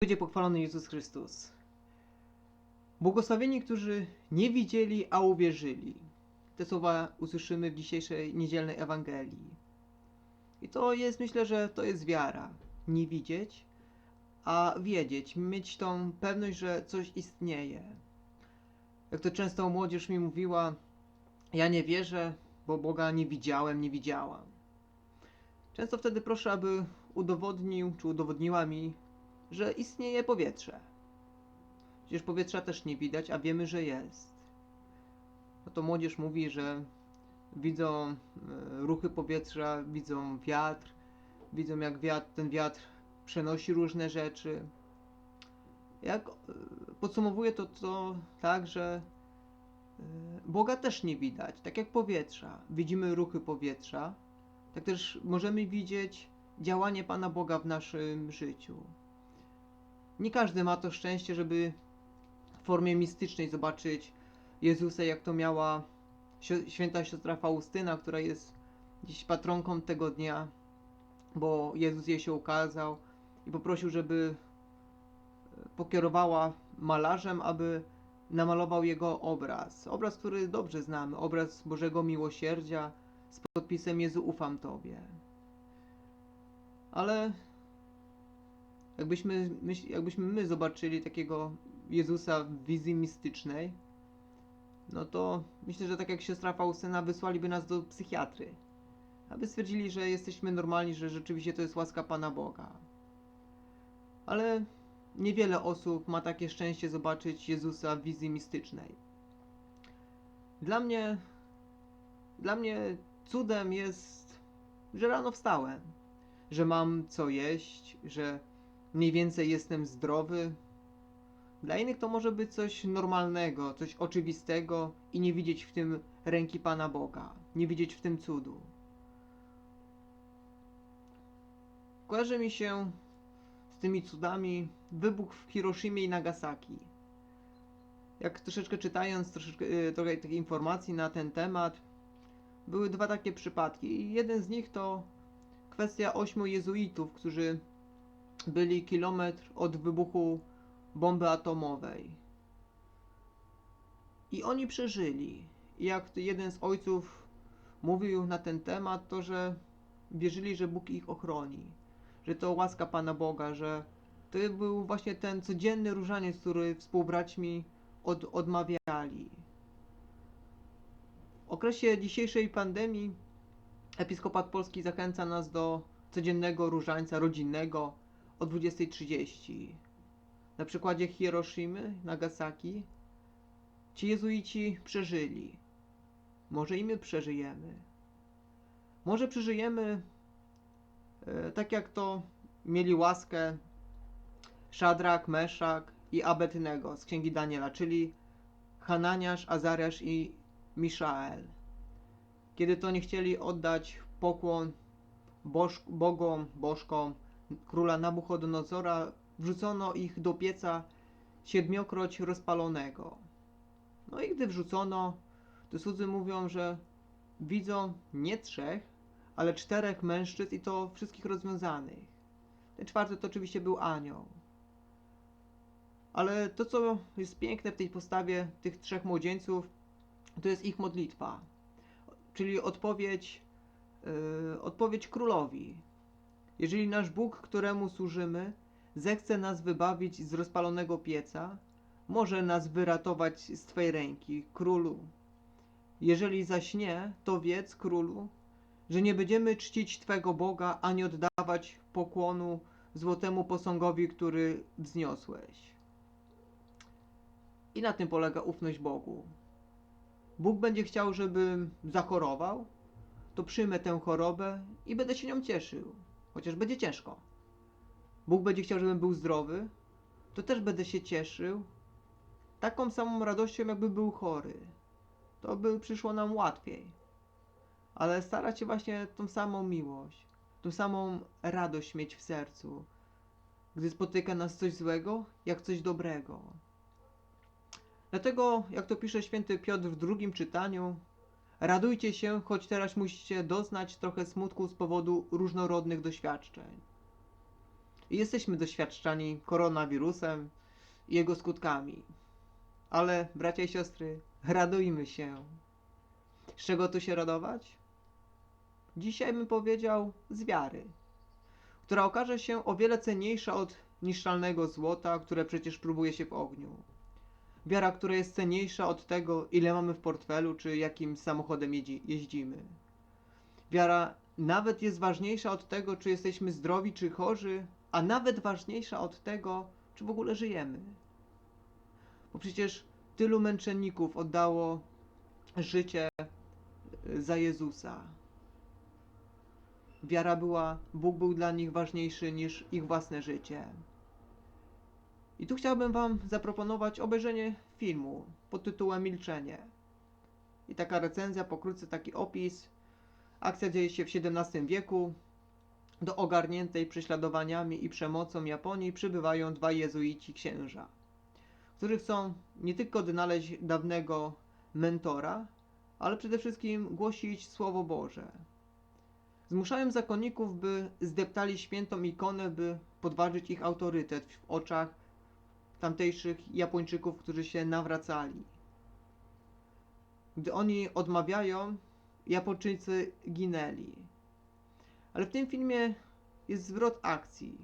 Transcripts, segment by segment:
Będzie pochwalony Jezus Chrystus. Błogosławieni, którzy nie widzieli, a uwierzyli. Te słowa usłyszymy w dzisiejszej niedzielnej Ewangelii. I to jest, myślę, że to jest wiara. Nie widzieć, a wiedzieć, mieć tą pewność, że coś istnieje. Jak to często młodzież mi mówiła, ja nie wierzę, bo Boga nie widziałem, nie widziałam. Często wtedy proszę, aby udowodnił czy udowodniła mi, że istnieje powietrze. Przecież powietrza też nie widać, a wiemy, że jest. No to młodzież mówi, że widzą e, ruchy powietrza, widzą wiatr, widzą jak wiatr, ten wiatr przenosi różne rzeczy. Jak e, podsumowuję to, to tak, że e, Boga też nie widać, tak jak powietrza. Widzimy ruchy powietrza, tak też możemy widzieć działanie Pana Boga w naszym życiu. Nie każdy ma to szczęście, żeby w formie mistycznej zobaczyć Jezusa, jak to miała święta siostra Faustyna, która jest dziś patronką tego dnia, bo Jezus jej się ukazał i poprosił, żeby e, pokierowała malarzem, aby namalował jego obraz. Obraz, który dobrze znamy, obraz Bożego Miłosierdzia z podpisem Jezu ufam Tobie. Ale jakbyśmy, myśl, jakbyśmy my zobaczyli takiego Jezusa w wizji mistycznej, no to myślę, że tak jak siostra Faustyna wysłaliby nas do psychiatry, aby stwierdzili, że jesteśmy normalni, że rzeczywiście to jest łaska Pana Boga. Ale niewiele osób ma takie szczęście zobaczyć Jezusa w wizji mistycznej. Dla mnie, dla mnie cudem jest, że rano wstałem, że mam co jeść, że mniej więcej jestem zdrowy. Dla innych to może być coś normalnego, coś oczywistego i nie widzieć w tym ręki Pana Boga, nie widzieć w tym cudu. Kojarzy mi się z tymi cudami wybuch w Hiroshimie i Nagasaki. Jak troszeczkę czytając troszeczkę, y, trochę takich informacji na ten temat, były dwa takie przypadki. Jeden z nich to kwestia ośmiu jezuitów, którzy byli kilometr od wybuchu bomby atomowej. I oni przeżyli. I jak jeden z ojców mówił na ten temat, to że wierzyli, że Bóg ich ochroni, że to łaska Pana Boga, że to był właśnie ten codzienny różaniec, który współbraćmi od, odmawiali. W okresie dzisiejszej pandemii Episkopat Polski zachęca nas do codziennego różańca rodzinnego o 20.30. Na przykładzie Hiroshimy, Nagasaki, ci jezuici przeżyli. Może i my przeżyjemy. Może przeżyjemy e, tak jak to mieli łaskę Szadrak, Meszak i Abednego z Księgi Daniela, czyli Hananiasz, Azariasz i Miszael. Kiedy to nie chcieli oddać pokłon bogom, bożkom króla Nabuchodonozora, wrzucono ich do pieca siedmiokroć rozpalonego. No i gdy wrzucono, to słudzy mówią, że widzą nie trzech, ale czterech mężczyzn i to wszystkich rozwiązanych. Ten czwarty to oczywiście był anioł. Ale to, co jest piękne w tej postawie tych trzech młodzieńców, to jest ich modlitwa. Czyli odpowiedź, yy, odpowiedź królowi. Jeżeli nasz Bóg, któremu służymy, zechce nas wybawić z rozpalonego pieca, może nas wyratować z Twej ręki, królu. Jeżeli zaś nie, to wiedz, królu, że nie będziemy czcić Twego Boga, ani oddawać pokłonu złotemu posągowi, który wzniosłeś. I na tym polega ufność Bogu. Bóg będzie chciał, żebym zachorował, to przyjmę tę chorobę i będę się nią cieszył, chociaż będzie ciężko. Bóg będzie chciał, żebym był zdrowy, to też będę się cieszył taką samą radością, jakby był chory. To by przyszło nam łatwiej. Ale starać się właśnie tą samą miłość, tą samą radość mieć w sercu, gdy spotyka nas coś złego, jak coś dobrego. Dlatego, jak to pisze święty Piotr w drugim czytaniu, radujcie się, choć teraz musicie doznać trochę smutku z powodu różnorodnych doświadczeń. Jesteśmy doświadczani koronawirusem i jego skutkami. Ale, bracia i siostry, radujmy się. Z czego tu się radować? Dzisiaj bym powiedział z wiary, która okaże się o wiele cenniejsza od niszczalnego złota, które przecież próbuje się w ogniu. Wiara, która jest cenniejsza od tego, ile mamy w portfelu, czy jakim samochodem jeździ, jeździmy. Wiara nawet jest ważniejsza od tego, czy jesteśmy zdrowi, czy chorzy, a nawet ważniejsza od tego, czy w ogóle żyjemy. Bo przecież tylu męczenników oddało życie y, za Jezusa. Wiara była, Bóg był dla nich ważniejszy niż ich własne życie. I tu chciałbym Wam zaproponować obejrzenie filmu pod tytułem Milczenie. I taka recenzja, pokrótce taki opis. Akcja dzieje się w XVII wieku. Do ogarniętej prześladowaniami i przemocą Japonii przybywają dwaj jezuici księża, którzy chcą nie tylko odnaleźć dawnego mentora, ale przede wszystkim głosić Słowo Boże. Zmuszają zakonników, by zdeptali świętą ikonę, by podważyć ich autorytet w oczach tamtejszych Japończyków, którzy się nawracali. Gdy oni odmawiają, Japończycy ginęli. Ale w tym filmie jest zwrot akcji.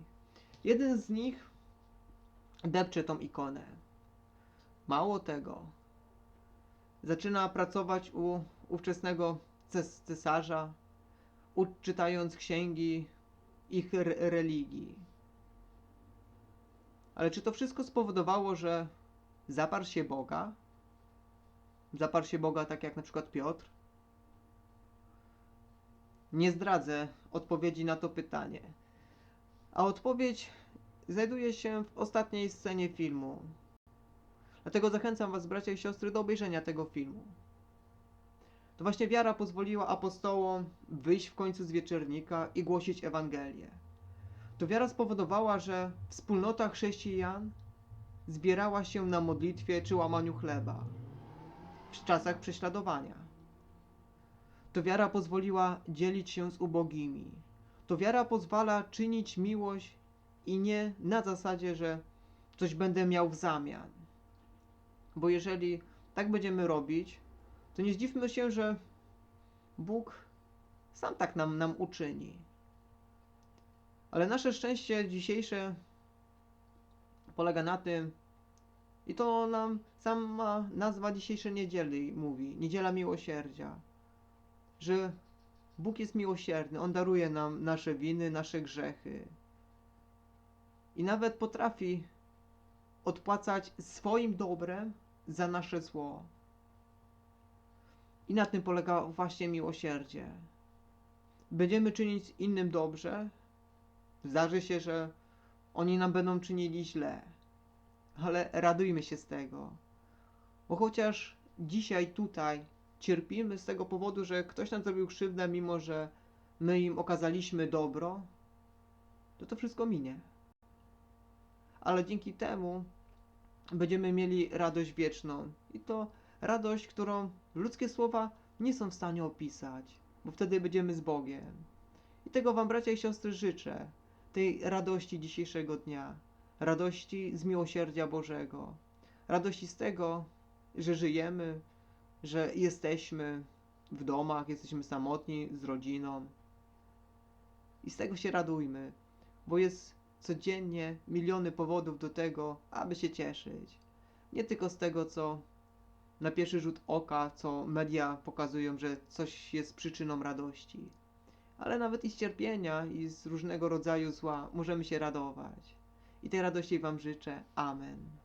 Jeden z nich depcze tą ikonę. Mało tego, zaczyna pracować u ówczesnego ces cesarza, czytając księgi ich re religii. Ale czy to wszystko spowodowało, że zaparł się Boga? Zaparł się Boga tak jak na przykład Piotr? Nie zdradzę odpowiedzi na to pytanie. A odpowiedź znajduje się w ostatniej scenie filmu. Dlatego zachęcam Was, bracia i siostry, do obejrzenia tego filmu. To właśnie wiara pozwoliła apostołom wyjść w końcu z wieczernika i głosić Ewangelię. To wiara spowodowała, że wspólnota chrześcijan zbierała się na modlitwie czy łamaniu chleba w czasach prześladowania. To wiara pozwoliła dzielić się z ubogimi. To wiara pozwala czynić miłość i nie na zasadzie, że coś będę miał w zamian. Bo jeżeli tak będziemy robić, to nie zdziwmy się, że Bóg sam tak nam, nam uczyni. Ale nasze szczęście dzisiejsze polega na tym, i to nam sama nazwa dzisiejszej niedzieli mówi, Niedziela Miłosierdzia, że Bóg jest miłosierny, On daruje nam nasze winy, nasze grzechy. I nawet potrafi odpłacać swoim dobrem za nasze zło. I na tym polega właśnie miłosierdzie. Będziemy czynić innym dobrze, Zdarzy się, że oni nam będą czynili źle, ale radujmy się z tego. Bo chociaż dzisiaj tutaj cierpimy z tego powodu, że ktoś nam zrobił krzywdę, mimo że my im okazaliśmy dobro, to to wszystko minie. Ale dzięki temu będziemy mieli radość wieczną. I to radość, którą ludzkie słowa nie są w stanie opisać, bo wtedy będziemy z Bogiem. I tego Wam, bracia i siostry, życzę tej radości dzisiejszego dnia, radości z miłosierdzia Bożego, radości z tego, że żyjemy, że jesteśmy w domach, jesteśmy samotni z rodziną. I z tego się radujmy, bo jest codziennie miliony powodów do tego, aby się cieszyć. Nie tylko z tego, co na pierwszy rzut oka, co media pokazują, że coś jest przyczyną radości ale nawet i z cierpienia, i z różnego rodzaju zła możemy się radować. I tej radości Wam życzę. Amen.